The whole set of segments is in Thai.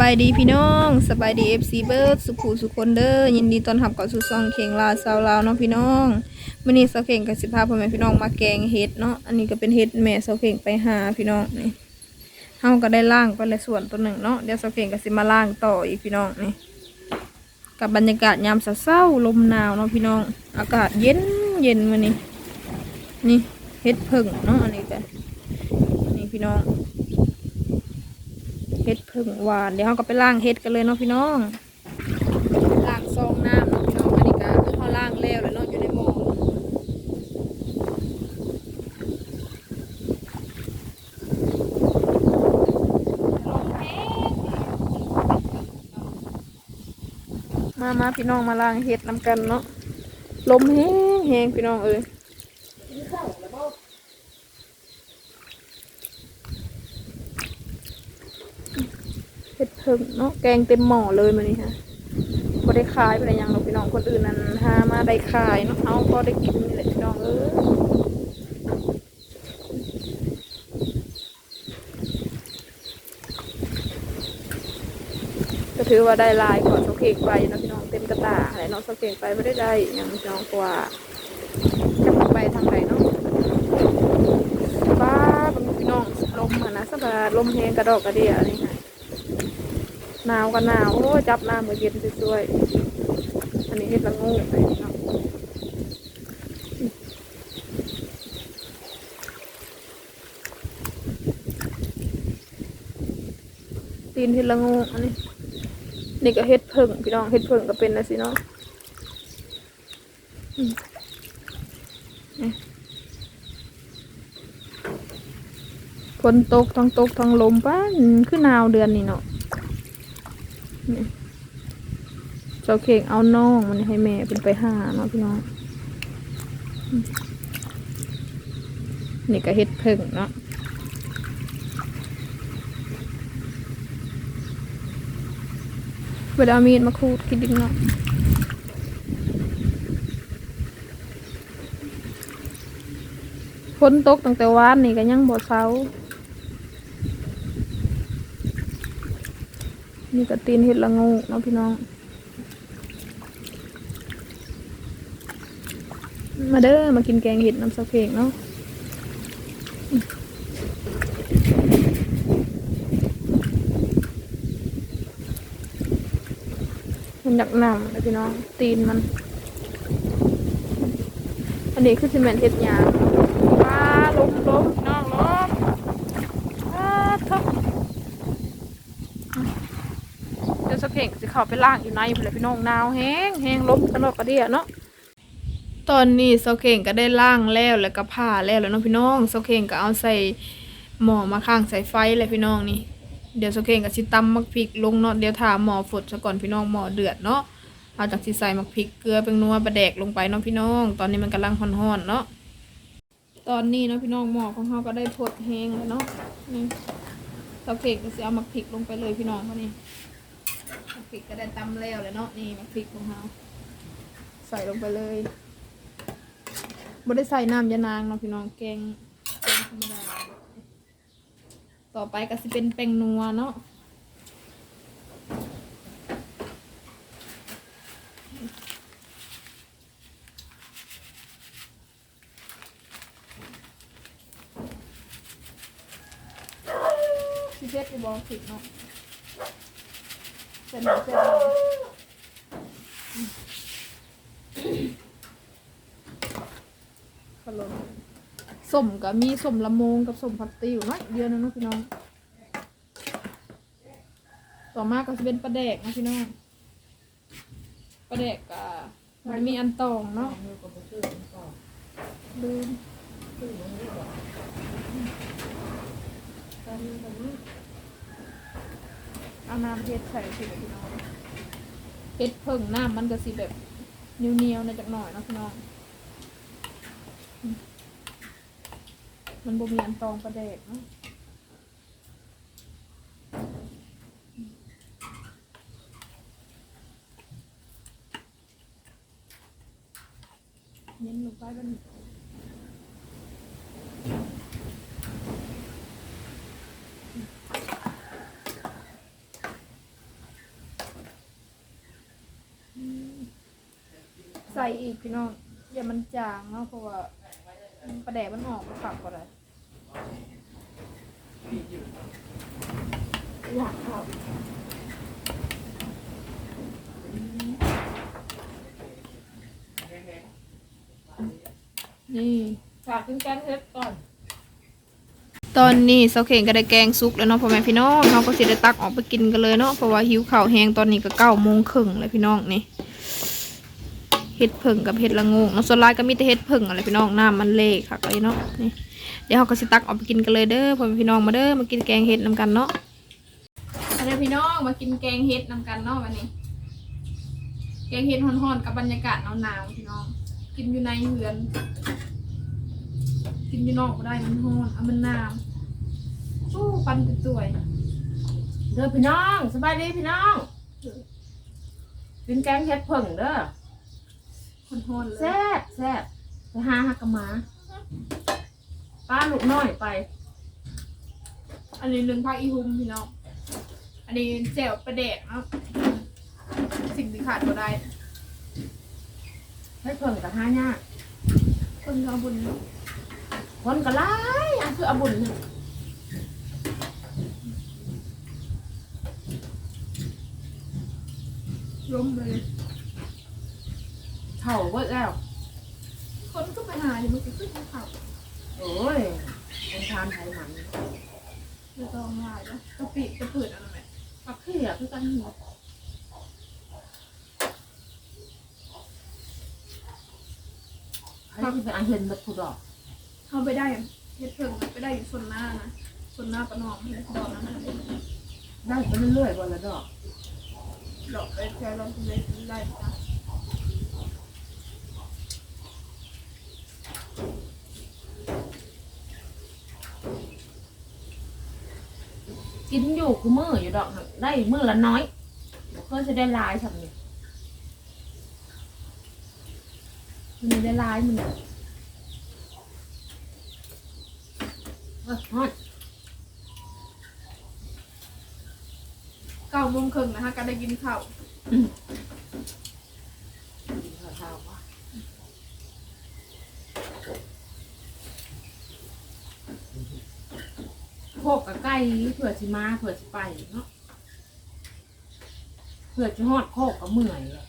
บายดีพี่น้องสบายดีเอฟซีเบิร์ดสุขูสุขคนเด้อยินดีต้อนรับเข้าสู่ซองเข่งลาวสาวลาวเนาะพี่น้องมื้อนี้เสาเข่งกับสิพาพ่อแม่พี่น้องมาแกงเห็ดเนาะอันนี้ก็เป็นเห็ดแม่เสาเข่งไปหาพี่น้องนี่เฮาก็ได้ล่างไปแล้วส่วนตัวหนึ่งเนาะเดี๋ยวเสาเข่งก็สิมาล่างต่ออีกพี่น้องนี่กับบรรยากาศยามเช้าลมหนาวเนาะพี่น้อง อากาศเย็นเย็นมื้อนี้นี่เห็ดผึ่งเนาะอันนี้ก็นี่พี่น้องึ่งหวานเดี๋ยวเราก็ไปล้างเฮ็ดกันเลยเนาะพี่น้องล้างซองน้ำเนาะพี่น้องอันนี้ก็เขาล้างแล้วแล้วเนาะอยู่ในหม้อมามาพี่น้องมาล้างเฮ็ดนำกันเนาะลมแห้งแห้งพี่น้องเอ้ย เห็ดเพิ่งเนาะแกงเต็มหม้อเลยมานี่ะก็ได้ขายไปอะไรยังเราพี่น้องคนอื่นนั้นหามาได้ขายเนาะเอาก็ได้กินนี่แหละพี่น้องเออก็ถือว่าได้ลายก่อนสเค้กไปเนาะพี่น้องเต็มกระตาอะไรเนาะสเค้กไปไม่ได้ได้อย่างพี่น้องกว่าจะไปทางไหนเนาะบ้าบางพี่น้องลมนะสบายลมแหงกระดอกกระเดียนี่ค่ะ หนาวก็หนาว โอ้ยจับหน้ำมาเย็นสวยๆอันนี้เห็ดละงูไปเนาะตีนเห็ดละงูอันนี้นี่ก็เห็ดเพิ่งพี่น้องเห็ดเพิ่งก็เป็นนะสิเนาะอืมนี่ฝนตกทั้งตกทั้งลมป้าคือหนาวเดือนนี้เนาะ เจ้าเค้กเอาน้องมันให้แม่เป็นไปหาเนาะพี่น้องนี่ก็เฮ็ดเพิ่งเนาะเวลาเอามีดมาขูดกินดิบเนาะฝนตกตั้งแต่วานนี่ก็ยังบ่เซา นี่ก็ตีนเห็ดละงูเนาะพี่น้อง มาเด้อมากินแกงเห็ดน้ำสะเพงเนาะมันอยากนำเลยพี่น้อง ตีนมัน อันนี้คือซีเมนต์เห็ดยางว้าลมลมพี่น้องลมว้าทุก เสกเองสิเข้าไปล่างอยู่ในพุ่นละพี่น้องหนาวแห้งแห้งลมกันดอกกระเดียเนาะตอนนี้เสาเข่งก็ได้ล่างแล้วแล้วก็ผ่าแล้วแล้วเนาะพี่น้องเสาเข่งก็เอาใส่หม้อมาข้างใส่ไฟเลยพี่น้องนี่เดี๋ยวเสาเข่งก็สิตำมักพริกลงเนาะเดี๋ยวถามหม้อฝดซะก่อนพี่น้องหม้อเดือดเนาะเอาจากสิใส่มักพริกเกลือเป็นนัวปลาแดกลงไปเนาะพี่น้อง ตอนนี้มันกำลังฮ้อนๆเนาะตอนนี้เนาะพี่น้องหม้อของเราก็ได้พดแห้งแล้วเนาะนี่เสาเข่งก็สิเอามักพริกลงไปเลยพี่น้องเขานี่ พริกก็ได้ตำแล้วเลยเนาะนี่มักพริกของเราใส่ลงไปเลยบ่ได้ใส่น้ำยานางเนาะพี่น้องแกงแกงธรรมดาต่อไปก็สิเป็นแป้งนัวเนาะสิเพ็ดจะบอกผิดเนาะ เสร็จแล้วเสร็จแล้วขนมสมกับมีสมละโมงกับสมผักติวเนาะเดียวนึงเนาะพี่น้อง ต่อมาก็จะเป็นปลาแดกนะพี่น้องปลาแดกกับมันมีอันตองเนาะลืม เอาน้ำเพ็ดใส่สิพี่น้องเพ็ดเพิ่งน้ำมันก็สิแบบเนียวๆในอยจักหน่อยเนาะพี่น้อง มันบ่มีอันตองประเดกเนาะเย็นลงไปกัน ใส่อีกพี่น้องอย่ามันจางเนาะเพราะว่าประแดกมันออกมาฝักก็ได้อยากครับนี่ฝากกินแกงเฮ็ดก่อน ตอนนี้เสาเข่งก็ได้แกงซุกแล้วเนาะพ่อแม่พี่น้องเราก็สิได้ตักออกไปกินกันเลยเนาะเพราะว่าหิวข้าวแห้งตอนนี้ก็เก้าโมงครึ่งเลยพี่น้องนี่ เห็ดผึ่งกับเห็ดละงกเนาะส่วนลายก็มีแต่เห็ดผึ่งอะไรพี่น้องน้ำมันเละค่ะเลยเนาะนี่เดี๋ยวเราก็สิตักออกไปกินกันเลยเด้อพ่อม่พี่น้องมาเด้อมากินแกงเห็ดนำกันเนาะมาเด้อพี่น้องมากินแกงเห็ดนำกันเนาะวันนี้ แกงเห็ดฮ้อนๆกับบรรยากาศหนาวๆพี่น้อง กินอยู่ในเรือน กินอยู่นอกก็ได้มันฮ้อนเอามันหนาวโอ้ปันเป็นสวยเด้อพี่น้องสบายดีพี่น้องกินแกงเฮ็ดเพิ่งเด้อ คนฮ้อนเลยแซ่บแซ่บไปหาหักกะหมาป้าลูกน้อยไป อันนี้หนึ่งภาคอีฮุมพี่น้อง อันนี้แจ่วประเดกเนาะสิ่งที่ขาดก็ได้เฮ็ดเพิ่งกับหายากคนทำบุญเนาะคนก็หลายอันคือเอาบุญนี่ล้มเลย เท่าเบิดแล้ว คนก็ไปหาอยู่มันก็ขึ้นเขาโอ้ยเป็นทานไทยมันจะต้องมาแล้วกะปิกระปืดอะไรไหมปักขี้อะคือกันหมดให้ที่ไปอันเห็นเบิดผู้ดอกเขาไปได้เฮ็ดเพิ่งไปได้อยู่ส่วนหน้านะส่วนหน้าประนอมเลยดอกนั้นนะได้ไปเรื่อยๆวันละดอกดอกไปใช้ลองทุเรศได้จ้ะ กินอยู่กูมืออยู่ดอกหั่นได้มือละน้อยเพื่อจะได้ลายสำเนียมันได้ลายมันเนี่ยเอ้ยฮอดเก้าโมงครึ่งนะคะก็ได้กินข้าว กินข้าวๆวะโค กกับไก่เผื่อสิมาเผื่อสิไปเนาะเผื่อจะฮอดโคกกับเมื่อยเลย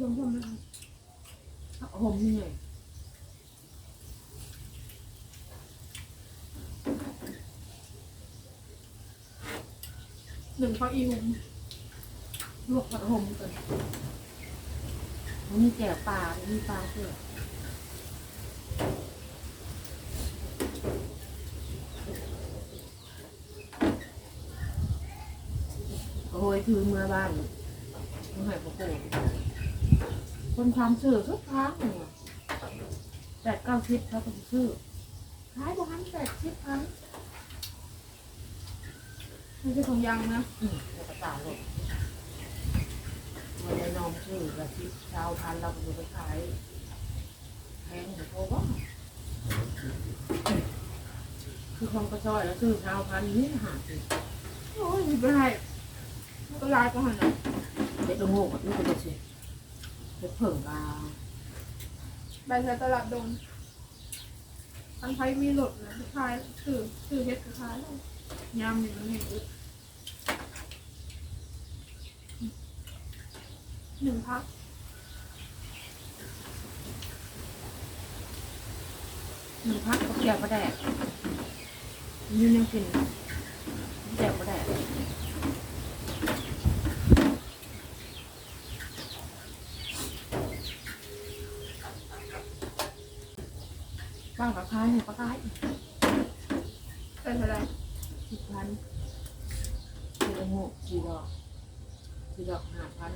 ลงทำอะไรผมเหนื่อย หนึ่งข้าวอีฮุมลวกผัดหมก่อนมันมีแจ่ปลามันมีปลาเสือโอ้ยคือเมื่อบ้านมันหายปะโกคนทำสื่อทุกครั้งเนี่ยแปดเก้าชิปเขาก็จะซื้อขายบ้านแปดชิปครั้ง ไม่ใช่ของยังนะอืมแล้วก็ตาลงมันเลยนอมชื่อกระชิบชาวพันเราก็จะไปขายแพงเหมือนโทว่าคือของกระชอยแล้วซื้อชาวพันนี่หาสิโอ้ยไม่เป็นไรไม่เป็นไรก็หันนะเด็กละโง่กับลูกกระชิบเด็กเผิ่งลาไปใช้ตลาดดงอันไทยมีหลดนะสุดท้ายคือคือเฮ็ดสุดท้ายแล้ว ยำนี่มันเห็นอึดหนึ่งพักหนึ่งพักกับแก้วกระแดกยืนยังกินแก้วกระแดกป้างกับค้ายเนี่ยป้าค้าย คือดอกห้าพัน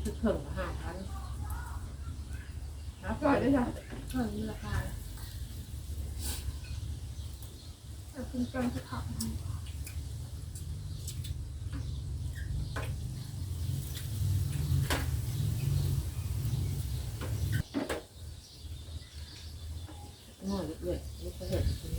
คือเพิ่ห้าพันหาจ่อยได้จ้ะเพิ่มราคาแต่คุณเกินที่ขับหน่อยเล็กๆนี่ก็เห็น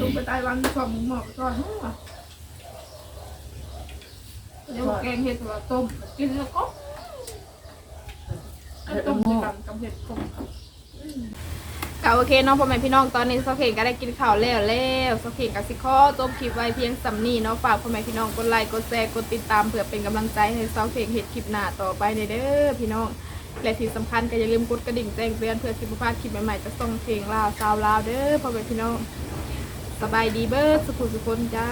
ลงไปตายวันสองหมอกก่อนหัวเดี๋ยวแกงเห็ดว่าต้มกินแล้วก็ต้มด้วยกันกับเห็ดต้มครับ ก็โอเคเน้องพ่อแม่พี่น้องตอนนี้สเข่งก็ได้กินข้าวแล้วแล้วสเข่งกับสิข้อจบคลิปไว้เพียงสำนีเนาะฝากพ่อแม่พี่น้องกดไลค์กดแชร์กดติดตามเพื่อเป็นกำลังใจให้สเข่งเห็ดคลิปหน้าต่อไปเด้อพี่น้องและที่สำคัญก็อย่าลืมกดกระดิ่งแจ้งเตือนเพื่อที่พลาดคลิปใหม่ๆจะส่งเพลงลาวซาวลาวเด้อพ่อแม่พี่น้องสบายดีเบิร์ดสุขุสุคนจ้า